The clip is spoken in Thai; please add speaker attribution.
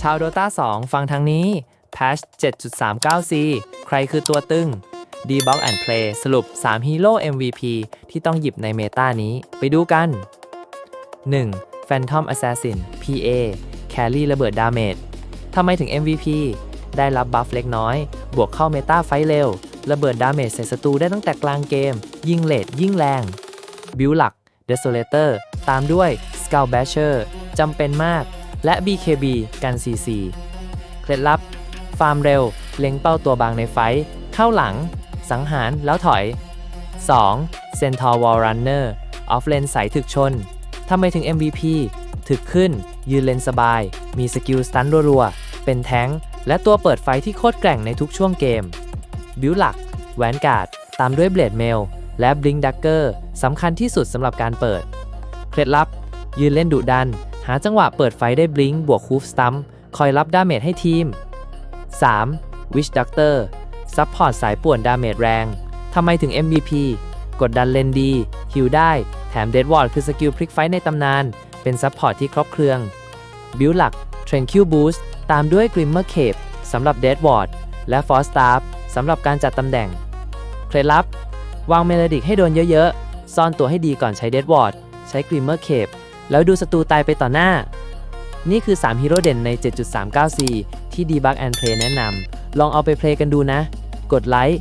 Speaker 1: ชาว Dota 2 ฟังทางนี้ Patch 7.39c ใครคือตัวตึง Debug and Play สรุป 3 ฮีโร่ MVP ที่ต้องหยิบในเมตานี้ ไปดูกัน 1. Phantom Assassin PA แครี่ระเบิดดาเมจทำไมถึง MVP ได้รับบัฟเล็กน้อย บวกเข้าเมตาไฟเร็ว ระเบิดดาเมจใส่ศัตรูได้ตั้งแต่กลางเกม ยิ่งเลดยิ่งแรง บิวหลัก Desolator ตามด้วย Skull Basher จำเป็นมาก และ BKB กัน CC เคล็ดลับ ฟาร์มเร็ว เล็งเป้าตัวบางในไฟ เข้าหลัง สังหารแล้วถอย 2. Centaur Wall Runner ออฟเลนสายถึกชน ทำไมถึง MVP ถึกขึ้น ยืนเลนสบาย มีสกิลสตันรัวๆ เป็นแท้ง และตัวเปิดไฟที่โคตรแกร่งในทุกช่วงเกม บิวหลัก แวนการ์ด ตามด้วยเบลดเมล และบลิงดักเกอร์สำคัญที่สุดสำหรับการเปิด เคล็ดลับ ยืนเล่นดุดัน หาจังหวะเปิดไฟได้บลิงบวกคูฟสตัมคอยรับดาเมจให้ทีม 3. Witch Doctor ซัพพอร์ตสายป่วนดาเมจแรง ทำไมถึง MVP กดดันเลนดีฮิลได้ แถมเดดวอร์ดคือสกิลพลิกไฟในตำนาน เป็นซัพพอร์ตที่ครบเครื่อง บิวหลัก Tranquil Boost ตามด้วย Glimmer Cape สำหรับ Dead Ward และ Force Staff สำหรับการจัดตำแหน่ง เคล็ดลับ วางเมลดิกให้โดนเยอะๆ ซ่อนตัวให้ดีก่อนใช้ Dead Ward ใช้ Glimmer Cape แล้วดูศัตรูตายไปต่อหน้า นี่คือ 3 ฮีโร่เด่นใน 7.39c ที่ Debug and Play แนะนำ ลองเอาไปเพลย์กันดูนะ กดไลค์